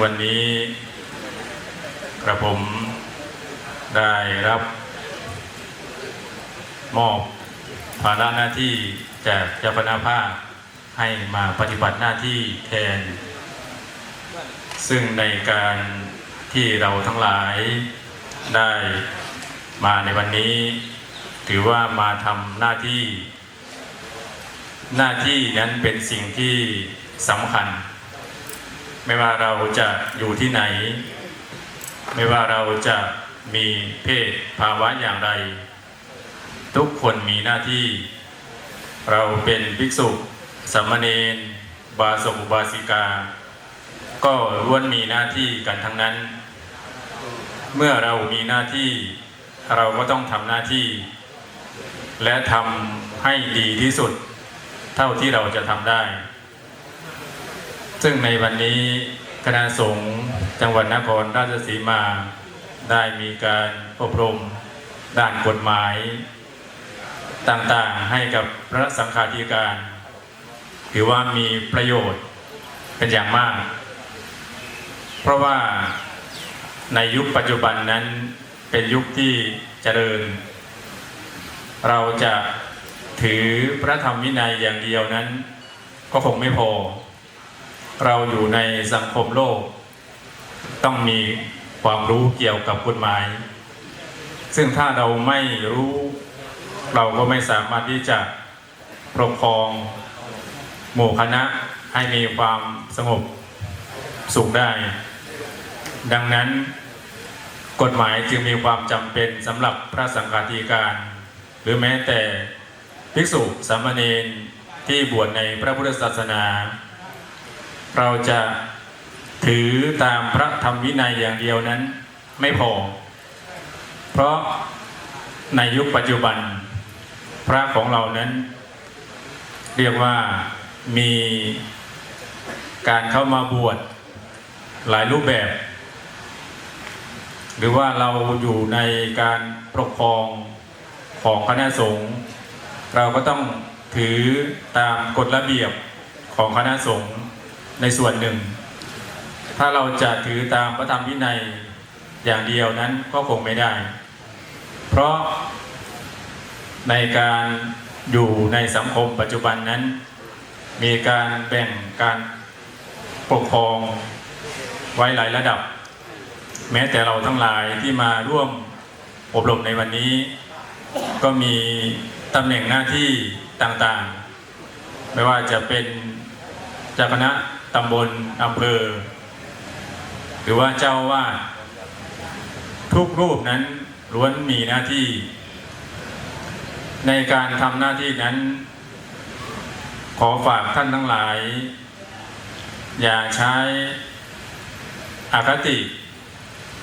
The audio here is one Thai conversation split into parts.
วันนี้กระผมได้รับมอบภาระหน้าที่จากเจ้าคณะภาคให้มาปฏิบัติหน้าที่แทน ซึ่งในการที่เราทั้งหลายได้มาในวันนี้ ถือว่ามาทำหน้าที่ หน้าที่นั้นเป็นสิ่งที่สำคัญ ไม่ว่าเราจะอยู่ที่ไหน ไม่ว่าเราจะมีเพศภาวะอย่างไร ทุกคนมีหน้าที่ เราเป็นภิกษุสามเณรบาสกุบาสิกา ก็ล้วนมีหน้าที่กันทั้งนั้น เมื่อเรามีหน้าที่เราก็ต้องทำหน้าที่ และทำให้ดีที่สุด เท่าที่เราจะทำได้ ซึ่งในวันนี้คณะสงฆ์จังหวัดนครราชสีมา ได้มีการอบรมด้านกฎหมายต่างๆให้กับพระสังฆาธิการ ถือว่ามีประโยชน์เป็นอย่างมาก เพราะว่าในยุคปัจจุบันนั้นเป็นยุคที่เจริญ เราจะถือพระธรรมวินัยอย่างเดียวนั้น ก็คงไม่พอ เราอยู่ในสังคมโลก ต้องมีความรู้เกี่ยวกับกฎหมาย ซึ่งถ้าเราไม่รู้ เราก็ไม่สามารถที่จะปกครองหมู่คณะให้มีความสงบสุขได้ ดังนั้นกฎหมายจึงมีความจำเป็นสำหรับพระสังฆาธิการ หรือแม้แต่ภิกษุสามเณรที่บวชในพระพุทธศาสนา เราจะถือตามพระธรรมวินัยอย่างเดียวนั้นไม่พอ เพราะในยุคปัจจุบัน พระของเรานั้น เรียกว่ามีการเข้ามาบวชหลายรูปแบบ หรือว่าเราอยู่ในการปกครองของคณะสงฆ์เราก็ต้องถือตามกฎระเบียบของคณะสงฆ์ ในส่วนหนึ่ง ถ้าเราจะถือตามพระธรรมวินัยอย่างเดียวนั้นก็คงไม่ได้ เพราะในการอยู่ในสังคมปัจจุบันนั้น มีการแบ่งการปกครองไว้หลายระดับ แม้แต่เราทั้งหลายที่มาร่วมอบรมในวันนี้ ก็มีตำแหน่งหน้าที่ต่างๆ ไม่ว่าจะเป็นเจ้าคณะ ตำบลอำเภอ หรือว่าเจ้าว่าทุกรูปนั้นล้วนมีหน้าที่ ในการทำหน้าที่นั้น ขอฝากท่านทั้งหลาย อย่าใช้อคติ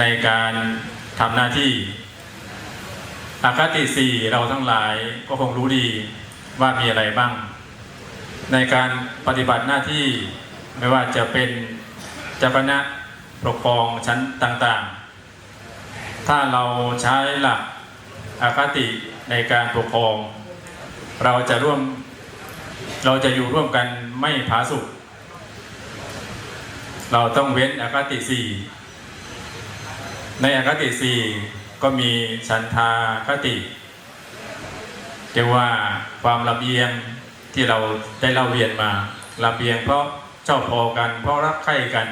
ในการทำหน้าที่อคติสี่เราทั้งหลายก็คงรู้ดีว่ามีอะไรบ้าง ในการปฏิบัติหน้าที่ ไม่ว่าจะเป็นเจ้าคณะปกครองชั้นต่างๆ ถ้าเราใช้หลักอคติในการปกครอง เราจะร่วมเราจะอยู่ร่วมกันไม่ผาสุกเราต้องเว้นอคติสี่ในอคติสี่ก็มีฉันทาคติเรียกว่าความลำเอียงที่เราได้เล่าเรียนมาลำเอียงเพราะ ชอบพอกัน เพราะรักใคร่กัน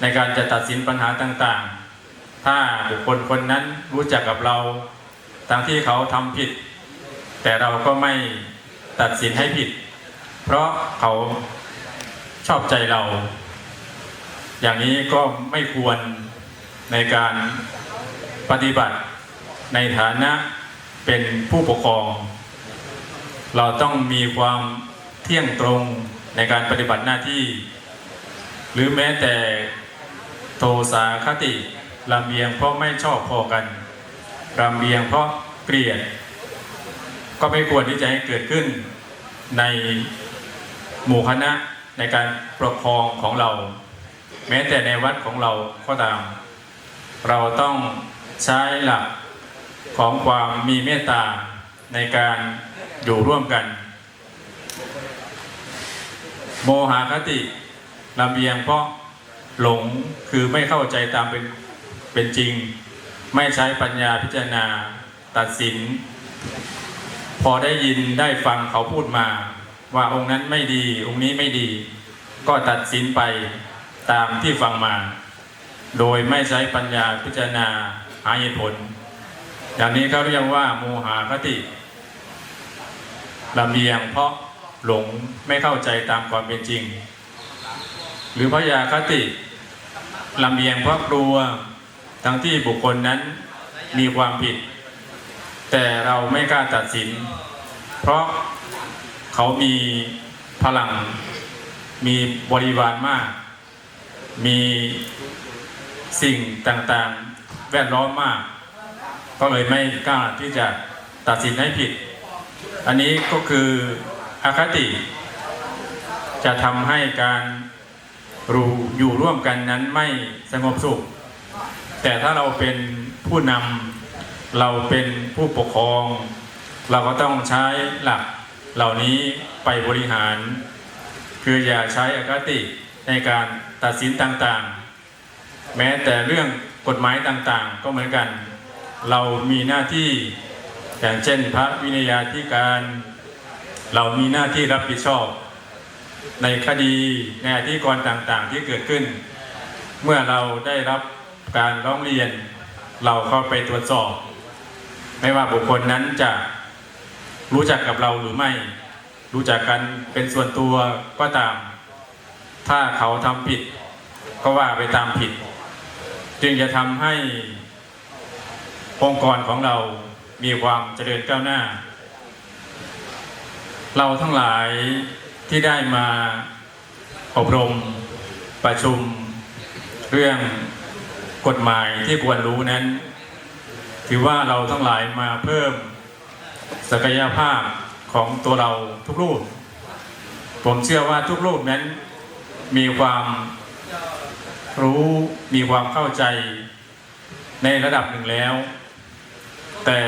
ในการจะตัดสินปัญหาต่างๆ ถ้าบุคคลคนนั้นรู้จักกับเราทั้งที่เขาทำผิด แต่เราก็ไม่ตัดสินให้ผิด เพราะเขาชอบใจเรา อย่างนี้ก็ไม่ควรในการปฏิบัติในฐานะเป็นผู้ปกครอง เราต้องมีความเที่ยงตรง ในการปฏิบัติหน้าที่ หรือแม้แต่โทสาคติลำเอียงเพราะไม่ชอบพอกันลำเอียงเพราะเกลียด ก็ไม่ควรที่จะให้เกิดขึ้นในหมู่คณะในการปกครองของเรา แม้แต่ในวัดของเราก็ตาม เราต้องใช้หลักของความมีเมตตาในการอยู่ร่วมกัน โมหคติลำเอียงเพราะหลงคือไม่เข้าใจตามเป็นเป็นจริง ไม่ใช้ปัญญาพิจารณาตัดสิน พอได้ยินได้ฟังเขาพูดมา ว่าองค์นั้นไม่ดี องค์นี้ไม่ดี ก็ตัดสินไปตามที่ฟังมา โดยไม่ใช้ปัญญาพิจารณาหาเหตุผล อย่างนี้เขาเรียกว่าโมหะคติลำเอียงเพราะ หลงไม่เข้าใจตามความเป็นจริง หรือพยาคติลำเอียงเพราะกลัวทั้งที่บุคคลนั้นมีความผิด แต่เราไม่กล้าตัดสิน เพราะเขามีพลังมีบริวารมาก มีสิ่งต่างๆ แวดล้อมมาก ก็เลยไม่กล้าที่จะตัดสินให้ผิด อันนี้ก็คือ อคติ จะทำให้การรู้อยู่ร่วมกันนั้นไม่สงบสุข แต่ถ้าเราเป็นผู้นำเราเป็นผู้ปกครอง เราก็ต้องใช้หลักเหล่านี้ไปบริหาร คืออย่าใช้อคติในการตัดสินต่างๆ แม้แต่เรื่องกฎหมายต่างๆ ก็เหมือนกัน เรามีหน้าที่อย่างเช่นพระวินัยาธิการ เรามีหน้าที่รับผิดชอบ ในคดีในอธิกรต่างๆที่เกิดขึ้น เมื่อเราได้รับการร้องเรียน เราเข้าไปตรวจสอบ ไม่ว่าบุคคลนั้นจะรู้จักกับเราหรือไม่ รู้จักกันเป็นส่วนตัวก็ตาม ถ้าเขาทำผิด ก็ว่าไปตามผิด จึงจะทำให้องค์กรของเรามีความเจริญก้าวหน้า เราทั้งหลายที่ได้มาอบรมประชุมเรื่องกฎหมายที่ควรรู้นั้น ถือว่าเราทั้งหลายมาเพิ่มศักยภาพของตัวเราทุกรูป ผมเชื่อว่าทุกรูปนั้นมีความรู้มีความเข้าใจในระดับหนึ่งแล้ว แต่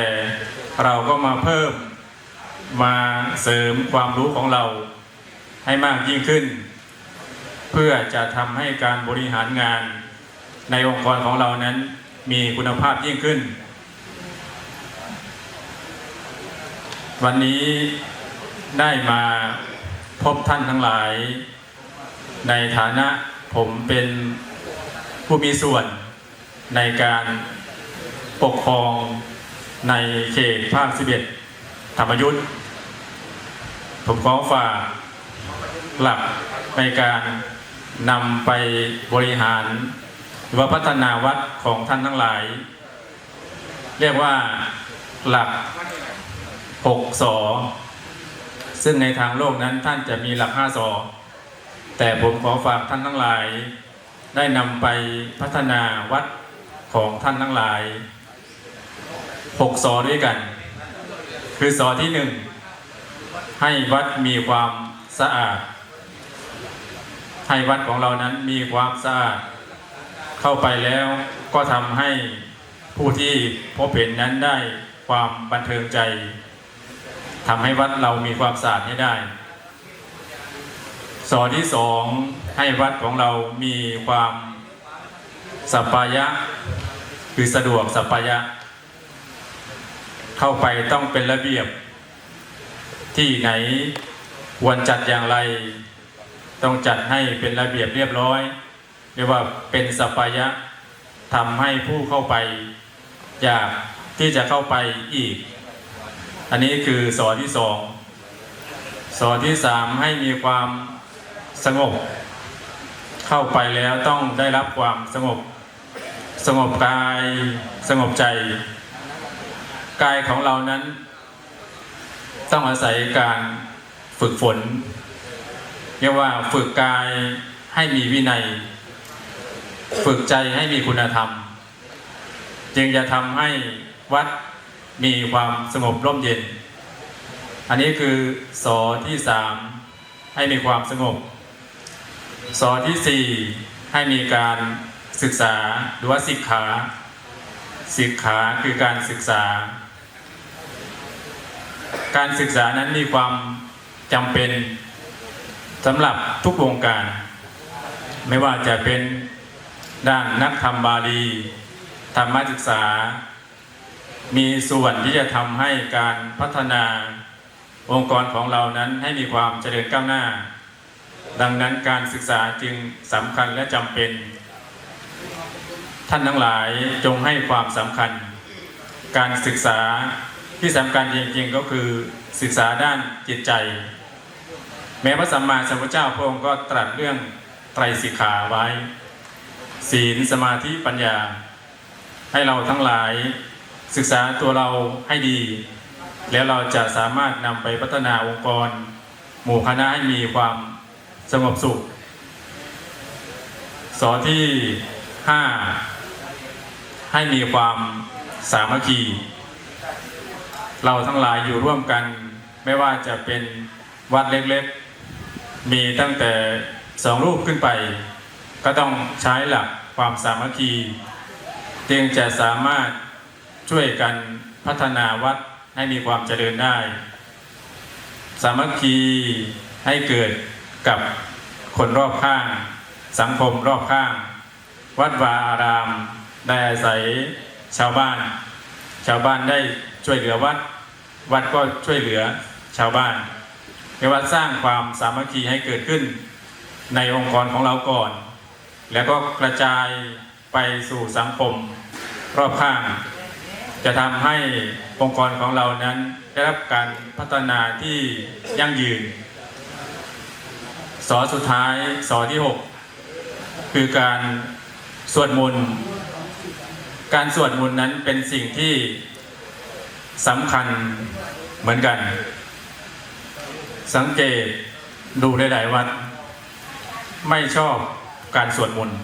เราก็มาเพิ่ม มาเสริมความรู้ของเราให้มากยิ่งขึ้น เพื่อจะทำให้การบริหารงานในองค์กรของเรานั้นมีคุณภาพยิ่งขึ้น วันนี้ได้มาพบท่านทั้งหลาย ในฐานะผมเป็นผู้มีส่วนในการปกครองในเขตภาค 11 ธรรมยุทธ์ ผมขอฝากหลักในการนำไปบริหารหรือว่าพัฒนาวัดของท่านทั้งหลาย เรียกว่าหลัก6สอซึ่งในทางโลกนั้นท่านจะมีหลัก5สอแต่ผมขอฝากท่านทั้งหลาย ได้นำไปพัฒนาวัดของท่านทั้งหลาย6สอด้วยกัน คือสอที่หนึ่ง ให้วัดมีความสะอาด ให้วัดของเรานั้นมีความสะอาด เข้าไปแล้วก็ทำให้ผู้ที่พบเห็นนั้นได้ความบันเทิงใจทำให้วัดเรามีความสะอาดให้ได้ สอที่สองให้วัดของเรามีความสัปายะ คือสะดวกสัปายะ เข้าไปต้องเป็นระเบียบ ที่ไหนควรจัดอย่างไร ต้องจัดให้เป็นระเบียบเรียบร้อย เรียกว่าเป็นสัปปายะทำให้ผู้เข้าไป อยากที่จะเข้าไปอีก อันนี้คือสอนที่สองสอนที่สามให้มีความสงบ เข้าไปแล้วต้องได้รับความสงบ สงบกาย สงบใจ กายของเรานั้น ต้องอาศัยการฝึกฝนเรียกว่าฝึกกายให้มีวินัย ฝึกใจให้มีคุณธรรม จึงจะทำให้วัดมีความสงบร่มเย็น อันนี้คือสอที่สามให้มีความสงบ สอที่สี่ให้มีการศึกษาหรือว่าสิกขาสิกขาคือการศึกษา การศึกษานั้นมีความจำเป็นสำหรับทุกวงการ ไม่ว่าจะเป็นด้านนักธรรมบาลีธรรมศึกษา มีส่วนที่จะทำให้การพัฒนาองค์กรของเรานั้นให้มีความเจริญก้าวหน้า ดังนั้นการศึกษาจึงสำคัญและจำเป็น ท่านทั้งหลายจงให้ความสำคัญ การศึกษา ที่สำคัญจริงๆก็คือศึกษาด้านจิตใจ แม้พระสัมมาสัมพุทธเจ้าพระองค์ก็ตรัสเรื่องไตรสิกขาไว้ ศีลสมาธิปัญญา ให้เราทั้งหลายศึกษาตัวเราให้ดี แล้วเราจะสามารถนำไปพัฒนาองค์กร หมู่คณะให้มีความสงบสุข สอที่ 5 ให้มีความสามัคคี เราทั้งหลายอยู่ร่วมกัน ไม่ว่าจะเป็นวัดเล็กๆ มีตั้งแต่สองรูปขึ้นไป ก็ต้องใช้หลักความสามัคคีจึงจะสามารถช่วยกันพัฒนาวัดให้มีความเจริญได้ สามัคคีให้เกิดกับคนรอบข้าง สังคมรอบข้าง วัดวาอาราม ได้อาศัยชาวบ้าน ชาวบ้านได้ช่วยเหลือวัด วัดก็ช่วยเหลือชาวบ้านเรียกว่าสร้างความสามัคคีให้เกิดขึ้น ในองค์กรของเราก่อน แล้วก็กระจายไปสู่สังคมรอบข้าง จะทำให้องค์กรของเรานั้นได้รับการพัฒนาที่ยั่งยืน สอสุดท้ายสอที่ 6 คือการสวดมนต์ การสวดมนต์นั้นเป็นสิ่งที่สำคัญเหมือนกัน สังเกตดูหลายๆวัด ไม่ชอบการสวดมนต์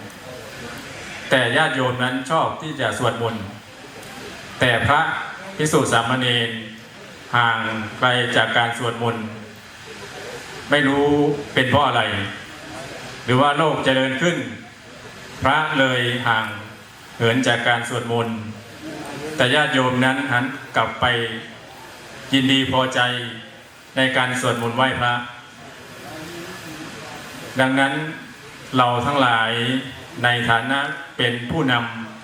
แต่ญาติโยมนั้นชอบที่จะสวดมนต์แต่พระพิสุสามเณรห่างไกลจากการสวดมนต์ไม่รู้เป็นเพราะอะไร หรือว่าโลกเจริญขึ้น พระเลยห่าง เหินจากการสวดมนต์ แต่ญาติโยมนั้นหันกลับไปยินดีพอใจในการสวดมนต์ไหว้พระ ดังนั้นเราทั้งหลายในฐานะเป็นผู้น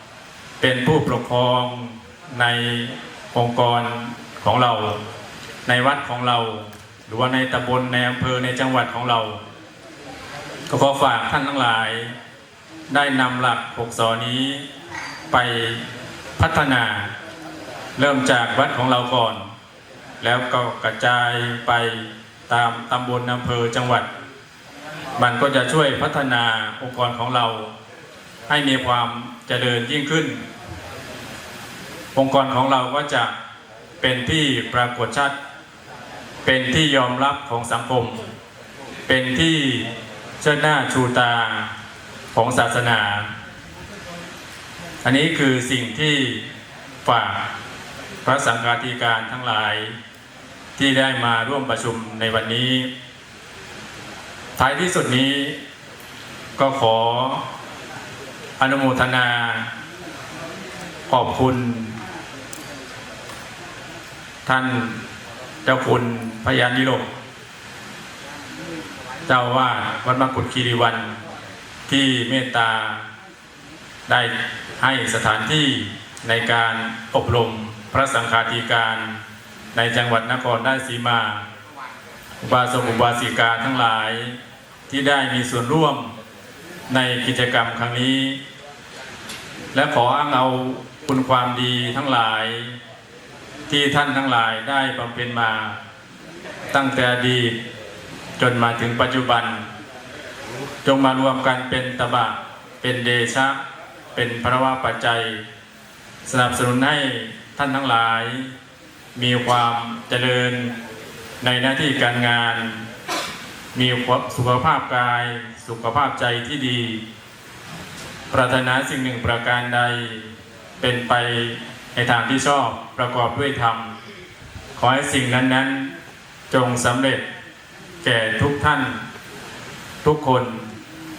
ำเป็นผู้ปกครองในองค์กรของเรา ในวัดของเรา หรือว่าในตำบลในอำเภอในจังหวัดของเรา ก็ขอฝากท่านทั้งหลาย ได้นำหลักหกสอนี้ไปพัฒนา เริ่มจากวัดของเราก่อน แล้วก็กระจายไปตามตำบลอำเภอจังหวัด มันก็จะช่วยพัฒนาองค์กรของเรา ให้มีความเจริญยิ่งขึ้น องค์กรของเราก็จะเป็นที่ปรากฏชัด เป็นที่ยอมรับของสังคม เป็นที่เชิดหน้าชูตา ของศาสนา อันนี้คือสิ่งที่ฝากพระสังฆาธิการทั้งหลายที่ได้มาร่วมประชุมในวันนี้ ท้ายที่สุดนี้ก็ขออนุโมทนา ขอบคุณ ท่านเจ้าคุณพยานนิโรธเจ้าว่าดวัดมกุฎคีรีวัน ที่เมตตาได้ให้สถานที่ในการอบรมพระสังฆาธิการ ในจังหวัดนครราชสีมาอุบาสกอุบาสิกาทั้งหลายที่ได้มีส่วนร่วมในกิจกรรมครั้งนี้ และขออ้างเอาคุณความดีทั้งหลาย ที่ท่านทั้งหลายได้บำเพ็ญมา ตั้งแต่ดีจนมาถึงปัจจุบัน จงมารวมกันเป็นตบะ เป็นเดชะ เป็นพระวาปัจจัย สนับสนุนให้ท่านทั้งหลาย มีความเจริญในหน้าที่การงาน มีสุขภาพกาย สุขภาพใจที่ดี ปรารถนาสิ่งหนึ่งประการใด เป็นไปในทางที่ชอบประกอบด้วยธรรม ขอให้สิ่งนั้นๆจงสำเร็จแก่ทุกท่าน ทุกคน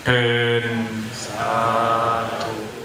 เทินสาธุ